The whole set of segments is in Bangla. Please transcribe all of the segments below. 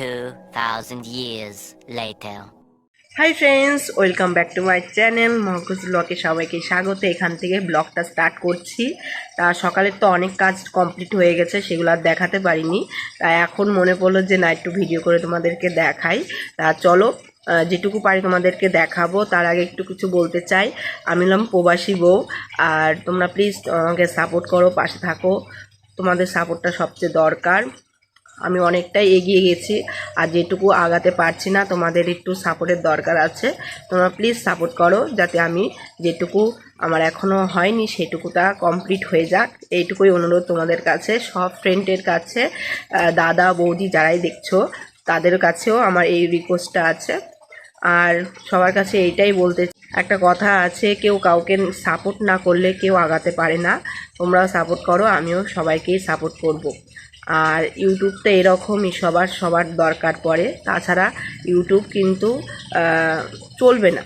2,000 years later. Hi friends welcome back to my channel মহকুজ ব্লগে সবাইকে স্বাগত। এখান থেকে ব্লগটা স্টার্ট করছি। তা সকালের তো অনেক কাজ কমপ্লিট হয়ে গেছে সেগুলো আর দেখাতে পারিনি। তাই এখন মনে পড়ল যে না একটু ভিডিও করে তোমাদেরকে দেখাই। তা চলো যেটুকু পারি তোমাদেরকে দেখাবো। তার আগে একটু কিছু বলতে চাই। আমি হলাম প্রবাসী বউ আর তোমরা প্লিজ আমাকে সাপোর্ট করো পাশে থাকো। তোমাদের সাপোর্টটা সবচেয়ে দরকার। আমি অনেকটাই এগিয়ে গেছি আর যেটুকু আগাতে পারছি না, তোমাদের একটু সাপোর্টের দরকার আছে। তোমরা প্লিজ সাপোর্ট করো যাতে আমি যেটুকু আমার এখনও হয়নি সেটুকুটা কমপ্লিট হয়ে যাক। এইটুকুই অনুরোধ তোমাদের কাছে। সব ফ্রেন্ডের কাছে দাদা, বৌদি যারাই দেখছ, তাদের কাছেও আমার এই রিকোয়েস্টটা আছে। আর সবার কাছে এইটাই বলতে একটা কথা আছে, কেউ কাউকে সাপোর্ট না করলে কেউ আগাতে পারে না। তোমরাও সাপোর্ট করো, আমিও সবাইকেই সাপোর্ট করব। আর ইউটিউব তো এরকমই সবার সবার দরকার পড়ে। তাছাড়া ইউটিউব কিন্তু চলবে না।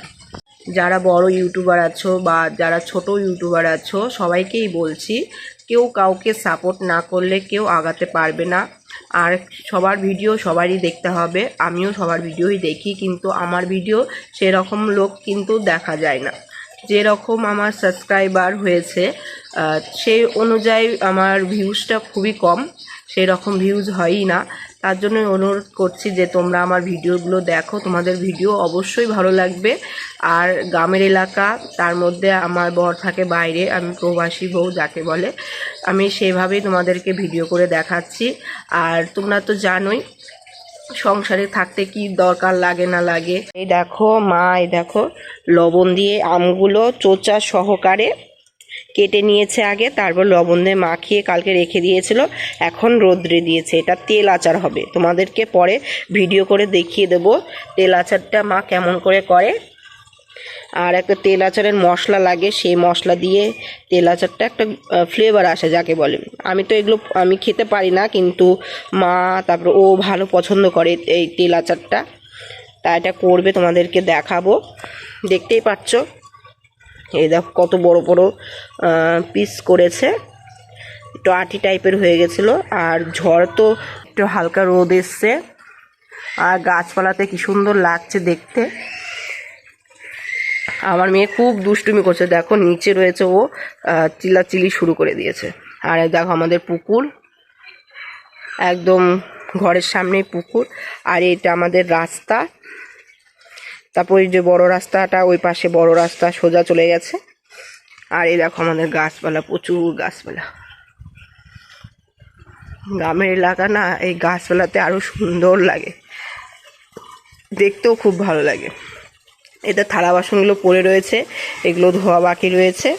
যারা বড় ইউটিউবার আছো বা যারা ছোট ইউটিউবার আছো, সবাইকেই বলছি, কেউ কাউকে সাপোর্ট না করলে কেউ আগাতে পারবে না। আর সবার ভিডিও সবারই দেখতে হবে। আমিও সবার ভিডিওই দেখি, কিন্তু আমার ভিডিও সেরকম লোক কিন্তু দেখা যায় না। যেরকম আমার সাবস্ক্রাইবার হয়েছে সেই অনুযায়ী আমার ভিউজটা খুবই কম। সেই রকম ভিউজ হয়ই না। তার জন্য অনুরোধ করছি যে তোমরা আমার ভিডিওগুলো দেখো, তোমাদের ভিডিও অবশ্যই ভালো লাগবে। আর গ্রামের এলাকা, তার মধ্যে আমার বর থাকে বাইরে, আমি প্রবাসী বউ যাকে বলে, আমি সেভাবেই তোমাদেরকে ভিডিও করে দেখাচ্ছি। আর তোমরা তো জানোই, সংসারে থাকতে কি দরকার লাগে না লাগে। এই দেখো, মা, এই দেখো, লবণ দিয়ে আমগুলো চোচা সহকারে কেটে নিয়েছে আগে, তারপর লবণ দিয়ে মাখিয়ে কালকে রেখে দিয়েছিল, এখন রোদ্রে দিয়েছে। এটা তেল আচার হবে। তোমাদেরকে পরে ভিডিও করে দেখিয়ে দেবো তেল আচারটা মা কেমন করে করে। আর একটা তেল আচারের মশলা লাগে, সেই মশলা দিয়ে তেল আচারটা একটা ফ্লেভার আসে যাকে বলে। আমি তো এগুলো, আমি খেতে পারি না, কিন্তু মা, তারপর ও ভালো পছন্দ করে এই তেল আচারটা। তা এটা করবে, তোমাদেরকে দেখাবো। দেখতেই পাচ্ছ? এই দেখো কত বড় বড় পিস করেছে। একটু আটি টাইপের হয়ে গেছিল আর ঝড় তো একটু হালকা রোদ এসছে। আর গাছপালাতে কি সুন্দর লাগছে দেখতে। আমার মেয়ে খুব দুষ্টুমি করছে। দেখো নিচে রয়েছে ও আহ, চিল্লাচিল্লি শুরু করে দিয়েছে। আর দেখো আমাদের পুকুর। একদম ঘরের সামনেই পুকুর। আর এটা আমাদের রাস্তা। তারপর এই যে বড় রাস্তাটা, ওই পাশে বড় রাস্তা সোজা চলে গেছে। আর এই দেখো আমাদের গাছপালা, প্রচুর গাছপালা। গ্রামের এলাকা না, এই গাছপালাতে আরও সুন্দর লাগে। দেখতেও খুব ভালো লাগে। এতে থালা বাসনগুলো পড়ে রয়েছে, এগুলো ধোয়া বাকি রয়েছে।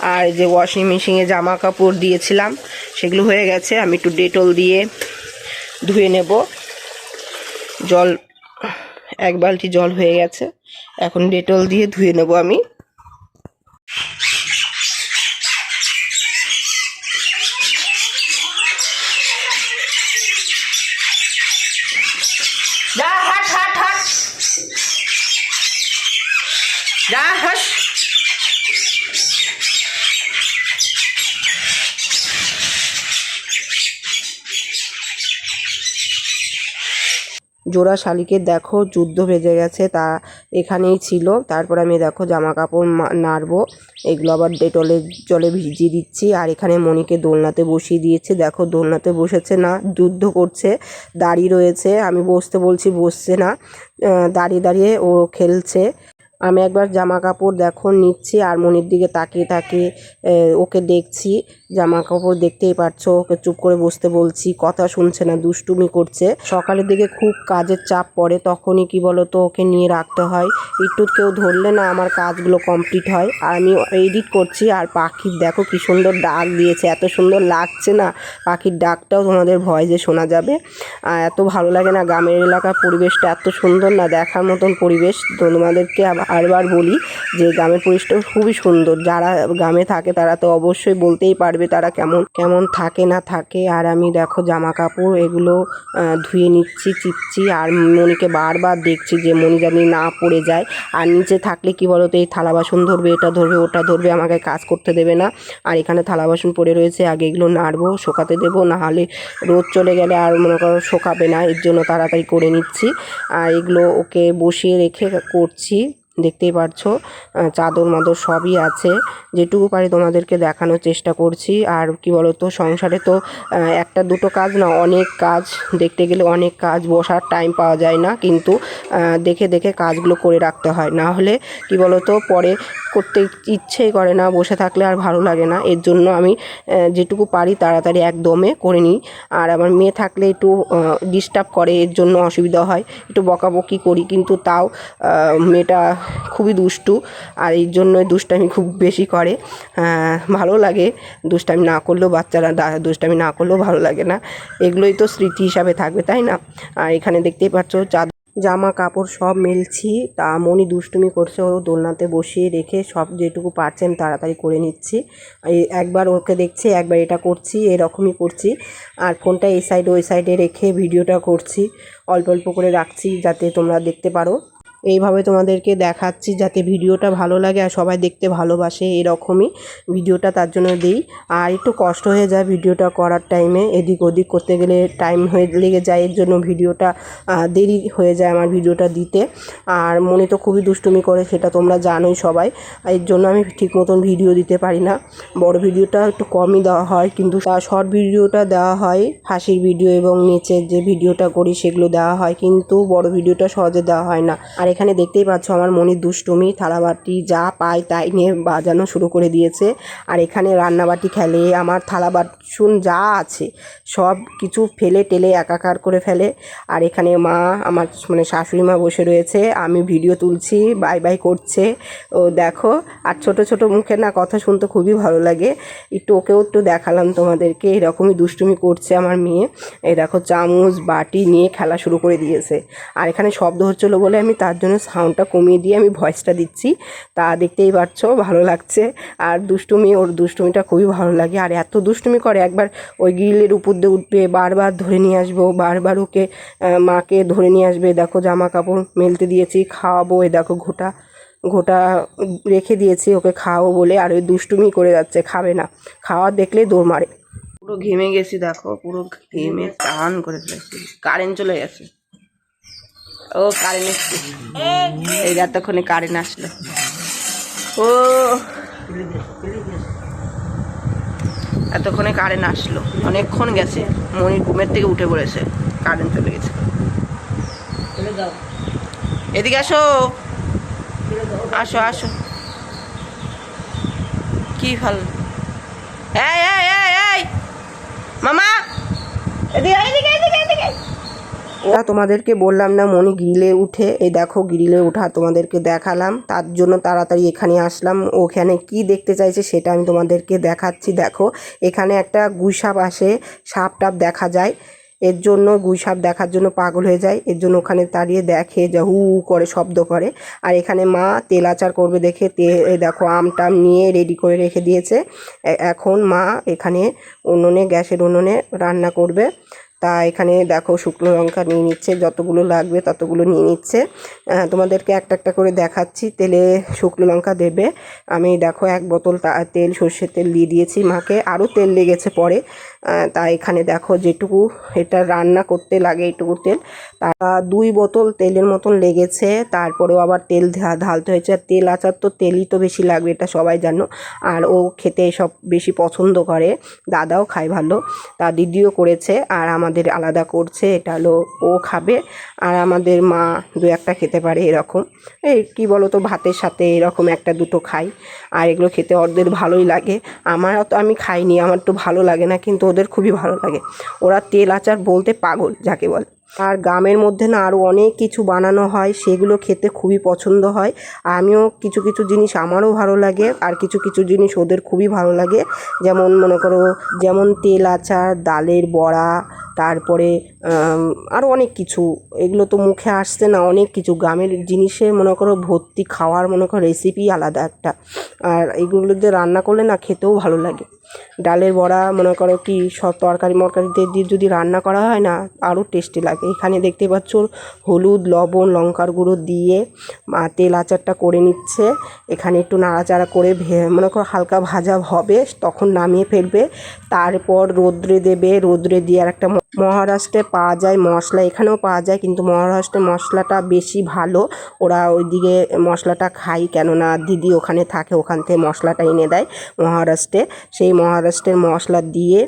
আর যে ওয়াশিং মেশিনে জামা কাপড় দিয়েছিলাম, সেগুলো হয়ে গেছে। আমি একটু ডেটল দিয়ে ধুয়ে নেব। জল এক বালতি জল হয়ে গেছে। এখন ডেটল দিয়ে ধুয়ে নেব আমি। জোড়া শালিকের দেখো, যুদ্ধ বেজে গেছে, তা এখানেই ছিল। তারপর আমি দেখো জামা কাপড় নাড়বো, এগুলো আবার ডেটলে জলে ভিজিয়ে দিচ্ছি। আর এখানে মনিকে দোলনাতে বসিয়ে দিয়েছে। দেখো দোলনাতে বসেছে না, যুদ্ধ করছে, দাঁড়িয়ে রয়েছে। আমি বসতে বলছি বসছে না দাঁড়িয়ে দাঁড়িয়ে ও খেলছে। আমি একবার জামা কাপড় দেখো, নিচ্ছি আর মনির দিকে তাকিয়ে তাকিয়ে ওকে দেখছি। জামা কাপড় দেখতেই পারছ, ওকে চুপ করে বসতে বলছি, কথা শুনছে না, দুষ্টুমি করছে। সকালের দিকে খুব কাজের চাপ পড়ে, তখনই কি বলো তো ওকে নিয়ে রাখতে হয়। একটু কেউ ধরলে না আমার কাজগুলো কমপ্লিট হয়। আর আমি এডিট করছি, আর পাখির দেখো কি সুন্দর ডাক দিয়েছে, এত সুন্দর লাগছে না, পাখির ডাকটাও তোমাদের ভয়েসে শোনা যাবে। আর এত ভালো লাগে না, গ্রামের এলাকার পরিবেশটা এত সুন্দর না, দেখার মতন পরিবেশ তোমাদেরকে আবার বারবার বলি যে গ্রামের পরিবেশটা খুবই সুন্দর। যারা গ্রামে থাকে তারা তো অবশ্যই বলতেই পারবে তারা কেমন কেমন থাকে না থাকে। আর আমি দেখো জামা কাপড় এগুলো ধুয়ে নিচ্ছি, চিপছি। আর মনিকে বারবার দেখছি যে মনি জানি না পড়ে যায়। আর নিচে থাকলে কি বলতো, এই থালা বাসন ধরবে, এটা ধরবে, ওটা ধরবে, আমাকে কাজ করতে দেবে না। আর এখানে থালা বাসন পড়ে রয়েছে, আগে এগুলো নাড়বো, শোকাতে দেবো না হলে রোদ চলে গেলে আর মনে করো শোকাবে না। এর জন্য তাড়াতাড়ি করে নিচ্ছি। আর এগুলো ওকে বসিয়ে রেখে করছি। দেখতেই পারছ চাদর মাদর সবই আছে। যেটুকু পারি তোমাদেরকে দেখানোর চেষ্টা করছি। আর কি বলতো, সংসারে তো একটা দুটো কাজ না, অনেক কাজ। দেখতে গেলে অনেক কাজ বসার টাইম পাওয়া যায় না, কিন্তু দেখে দেখে কাজগুলো করে রাখতে হয়। না হলে কি বলতো, পরে করতে ইচ্ছেই করে না, বসে থাকলে আর ভালো লাগে না। এর জন্য আমি যেটুকু পারি তাড়াতাড়ি একদমে করে নিই। আর আমার মেয়ে থাকলে একটু ডিস্টার্ব করে, এর জন্য অসুবিধা হয়। একটু বকাবকি করি, কিন্তু তাও মেয়েটা খুবই দুষ্টু আর এই জন্য দুষ্টামি খুব বেশি করে। ভালো লাগে দুষ্টামি না করলেও বাচ্চারা দুষ্টামি না করলেও ভালো লাগে না। এগুলোই তো স্মৃতি হিসাবে থাকবে, তাই না? আর এখানে দেখতেই পাচ্ছ চাঁদ, জামা, কাপড় সব মেলছি। তা মনি দুষ্টুমি করছে, ও দোলনাতে বসিয়ে রেখে সব যেটুকু পারছে আমি তাড়াতাড়ি করে নিচ্ছি। একবার ওকে দেখছি, একবার এটা করছি, এরকমই করছি। আর ফোনটা এই সাইডে ওই সাইডে রেখে ভিডিওটা করছি। অল্প অল্প করে রাখছি যাতে তোমরা দেখতে পারো। এইভাবে তোমাদেরকে দেখাচ্ছি যাতে ভিডিওটা ভালো লাগে আর সবাই দেখতে ভালোবাসে এরকমই ভিডিওটা, তার জন্য দিই। আর একটু কষ্ট হয়ে যায় ভিডিওটা করার টাইমে এদিক ওদিক করতে গেলে টাইম হয়ে, লেগে যায়, এর জন্য ভিডিওটা দেরি হয়ে যায় আমার ভিডিওটা দিতে। আর মনে তো খুবই দুষ্টুমি করে, সেটা তোমরা জানোই সবাই। এর জন্য আমি ঠিক মতন ভিডিও দিতে পারি না। বড় ভিডিওটা একটু কমই দেওয়া হয়, কিন্তু তার শর্ট ভিডিওটা দেওয়া হয়, হাসির ভিডিও এবং নিচের যে ভিডিওটা করি সেগুলো দেওয়া হয়, কিন্তু বড় ভিডিওটা সহজে দেওয়া হয় না। আর এখানে দেখতেই পাচ্ছ আমার মনির দুষ্টুমি, থালাবাটি যা পায় তাই নিয়ে বাজানো শুরু করে দিয়েছে। আর এখানে রান্নাবাটি খেলে, আমার থালা বাসন যা আছে সব কিছু ফেলে টেলে একাকার করে ফেলে। আর এখানে মা, আমার মানে শাশুড়ি মা বসে রয়েছে, আমি ভিডিও তুলছি, বাই বাই করছে। ও দেখো, আর ছোট ছোট মুখে না কথা শুনতে খুবই ভালো লাগে। একটু ওকেও একটু দেখালাম তোমাদেরকে, এরকমই দুষ্টুমি করছে আমার মেয়ে। এই দেখো, চামচ, বাটি নিয়ে খেলা শুরু করে দিয়েছে। আর এখানে শব্দ হচ্ছিল বলে আমি তার জন্য সাউন্ডটা কমিয়ে দিয়ে আমি ভয়েসটা দিচ্ছি। তা দেখতেই পাচ্ছ, ভালো লাগছে। আর দুষ্টুমি, ওর দুষ্টুমিটা খুবই ভালো লাগে। আর এত দুষ্টুমি করে, একবার ওই গ্রিলের উপর দিয়ে উঠবে, বারবার ধরে নিয়ে আসব, বারবার ওকে মাকে ধরে নিয়ে আসবে। দেখো জামা কাপড় মেলতে দিয়েছি, খাওয়াবো। এ দেখো ঘোটা ঘোটা রেখে দিয়েছি ওকে খাওয়াবো বলে। আর ওই দুষ্টুমি করে যাচ্ছে, খাবে না। খাওয়া দেখলেই দৌড় মারে। পুরো ঘেমে গেছি, দেখো, পুরো ঘেমে টান করে ফেলেছি। কারেন্ট চলে গেছে। ও কারেন্ট এসছে। এই এতক্ষণে কারেন্ট আসলো। ও। এতক্ষণে কারেন্ট আসলো। অনেকক্ষণ গেছে। মনির ঘুমের থেকে উঠে পড়েছে। কারেন্ট চলে গেছে। এদিকে আসো। আসো আসো। কি ভালো? এই এই এই এই। মামা! এদিকে এদিকে এদিকে এদিকে। ওরা তোমাদেরকে বললাম না, মনি গ্রিলে উঠে, এই দেখো গ্রিলে ওঠা তোমাদেরকে দেখালাম। তার জন্য তাড়াতাড়ি এখানে আসলাম। ওখানে কি দেখতে চাইছে সেটা আমি তোমাদেরকে দেখাচ্ছি। দেখো, এখানে একটা গুইসাপ আসে, সাপ টাপ দেখা যায়। এর জন্য গুইসাপ দেখার জন্য পাগল হয়ে যায়। এর জন্য ওখানে দাঁড়িয়ে দেখে যা হু হু করে শব্দ করে। আর এখানে মা তেল আচার করবে দেখে তে দেখো আম টাম নিয়ে রেডি করে রেখে দিয়েছে। এখন মা এখানে উনুনে, গ্যাসের উনুনে রান্না করবে। তা এখানে দেখো শুকনো লঙ্কা নিয়ে নিচ্ছে, যতগুলো লাগবে ততগুলো নিয়ে নিচ্ছে। তোমাদেরকে একটা একটা করে দেখাচ্ছি, তেলে শুকনো লঙ্কা দেবে। আমি দেখো এক বোতল তেল সর্ষের তেল দিয়ে দিয়েছি মাকে, আরও তেল লেগেছে পরে। তা এখানে দেখো যেটুকু এটা রান্না করতে লাগে এইটুকু তেল। তা দুই বোতল তেলের মতন লেগেছে, তারপরেও আবার তেল ঢালতে হয়েছে। আর তেল আচার তো তেলই তো বেশি লাগবে, এটা সবাই জানো। আর ও খেতে সব বেশি পছন্দ করে, দাদাও খায় ভালো। তা দিদিও করেছে, আর আমাদের আলাদা করছে, এটা হলো ও খাবে। আর আমাদের মা দু একটা খেতে পারে এরকম। এই কী বলো তো ভাতের সাথে এরকম একটা দুটো খাই। আর এগুলো খেতে ওদের ভালোই লাগে। আমার তো আমি খাইনি, আমার তো ভালো লাগে না, কিন্তু ওদের খুবই ভালো লাগে। ওরা তেল আচার বলতে পাগল, যাকে বলে। আর গ্রামের মধ্যে না আরও অনেক কিছু বানানো হয়, সেগুলো খেতে খুবই পছন্দ হয়। আমিও কিছু কিছু জিনিস আমারও ভালো লাগে, আর কিছু কিছু জিনিস ওদের খুবই ভালো লাগে। যেমন মনে করো, যেমন তেল আচার, ডালের বড়া, তারপরে আরও অনেক কিছু। এগুলো তো মুখে আসছে না, অনেক কিছু। গ্রামের জিনিসে মনে করো ভর্তি খাওয়ার মনে করো রেসিপি আলাদা একটা। আর এগুলো দিয়ে রান্না করলে না খেতেও ভালো লাগে। ডালের বড়া, মনে করো কি, সব তরকারি মরকারি দিয়ে যদি রান্না করা হয় না, আরও টেস্টি লাগে। এখানে দেখতে পাচ্ছ হলুদ, লবণ, লঙ্কার গুঁড়ো দিয়ে তেল আচারটা করে নিচ্ছে। এখানে একটু নাড়াচাড়া করে ভে, মনে করো হালকা ভাজা হবে, তখন নামিয়ে ফেলবে। তারপর রোদ্রে দেবে, রোদ্রে দিয়ে আর একটা মহারাষ্ট্রে পাওয়া যায় মশলা। এখানেও পাওয়া যায়, কিন্তু মহারাষ্ট্রে মশলাটা বেশি ভালো। ওরা ওইদিকে মশলাটা খাই কেননা দিদি ওখানে থাকে, ওখান থেকে মশলাটা এনে দেয় মহারাষ্ট্রে। সেই মহারাষ্ট্রের মশলা দিয়ে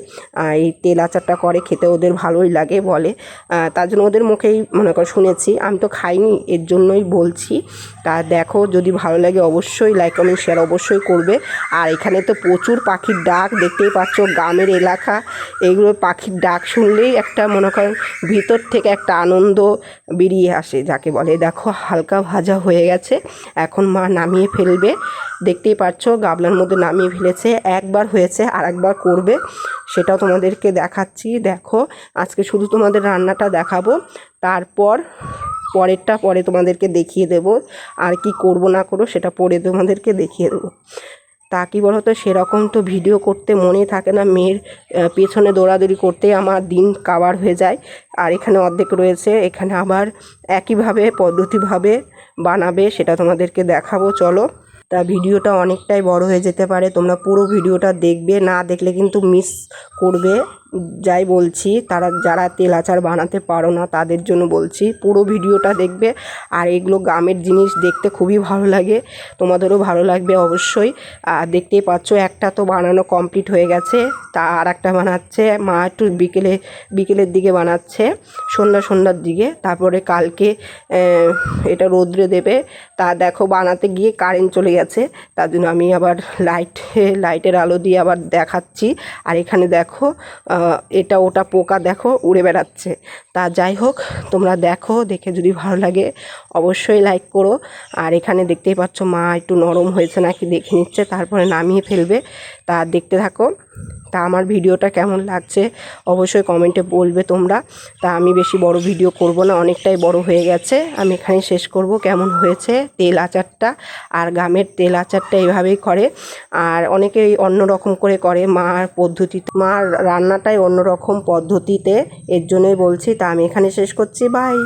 এই তেল আচারটা করে, খেতে ওদের ভালোই লাগে বলে। তার জন্য ওদের মুখেই মনে কর, শুনেছি। আমি তো খাইনি, এর জন্যই বলছি। তা দেখো, যদি ভালো লাগে অবশ্যই লাইক কমেন্ট শেয়ার অবশ্যই করবে। আর এখানে তো প্রচুর পাখির ডাক, দেখতেই পাচ্ছ গ্রামের এলাকা। এইগুলো পাখির ডাক শুনলেই একটা মনে করেন ভিতর থেকে একটা আনন্দ বেরিয়ে আসে, যাকে বলে। দেখো, হালকা ভাজা হয়ে গেছে। এখন মা নামিয়ে ফেলবে। দেখতেই পাচ্ছ, গাবলার মধ্যে নামিয়ে ফেলেছে। একবার হয়েছে আর একবার করবে, সেটাও তোমাদেরকে দেখাচ্ছি। দেখো, আজকে শুধু তোমাদের রান্নাটা দেখাবো, তারপর পরেরটা পরে তোমাদেরকে দেখিয়ে দেব, আর কি করব না করব সেটা পরে তোমাদেরকে দেখিয়ে দেবো। তা কি বলতো, সেরকম তো ভিডিও করতে মনে থাকে না, মেয়ের পেছনে দৌড়াদৌড়ি করতেই আমার দিন কাবার হয়ে যায়, আর এখানে অর্ধেক রয়েছে, এখানে আবার একইভাবে পদ্ধতিভাবে বানাবে, সেটা তোমাদেরকে দেখাবো, চলো। তা ভিডিওটা অনেকটাই বড় হয়ে যেতে পারে। তোমরা পুরো ভিডিওটা দেখবে, না দেখলে কিন্তু মিস করবে। যাই বলছি, তারা যারা তেল আচার বানাতে পারো না, তাদের জন্য বলছি, পুরো ভিডিওটা দেখবে। আর এগুলো গ্রামের জিনিস দেখতে খুবই ভালো লাগে, তোমাদেরও ভালো লাগবে অবশ্যই। আর দেখতেই পাচ্ছ, একটা তো বানানো কমপ্লিট হয়ে গেছে, তা আর একটা বানাচ্ছে, মা একটু বিকেলে, বিকেলের দিকে বানাচ্ছে, সন্ধ্যা, সন্ধ্যার দিকে। তারপরে কালকে এটা রোদ্রে দেবে, তা দেখো বানাতে গিয়ে কারেন্ট চলে গেছে, তার জন্য আমি আবার লাইট লাইটের আলো দিয়ে আবার দেখাচ্ছি। আর এখানে দেখো এটা ওটা পোকা দেখো উড়ে বেড়াচ্ছে। তা যাই হোক, তোমরা দেখো, দেখে যদি ভালো লাগে, অবশ্যই লাইক করো। আর এখানে দেখতেই পাচ্ছ মা একটু নরম হয়েছে নাকি দেখে নিচ্ছে, তারপরে নামিয়ে ফেলবে। তা দেখতে থাকো। তা আমার ভিডিওটা কেমন লাগছে, অবশ্যই কমেন্টে বলবে তোমরা। তা আমি বেশি বড় ভিডিও করব না, অনেকটাই বড় হয়ে গেছে। আমি এখানে শেষ করব, কেমন হয়েছে তেল আচারটা আর গ্রামের তেল আচারটা এইভাবেই করে। আর অনেকেই অন্য রকম করে করে, মার পদ্ধতিতে, মার রান্নাটাই অন্য রকম পদ্ধতিতে, এর জন্যই বলছি। তা আমি এখানে শেষ করছি বাই।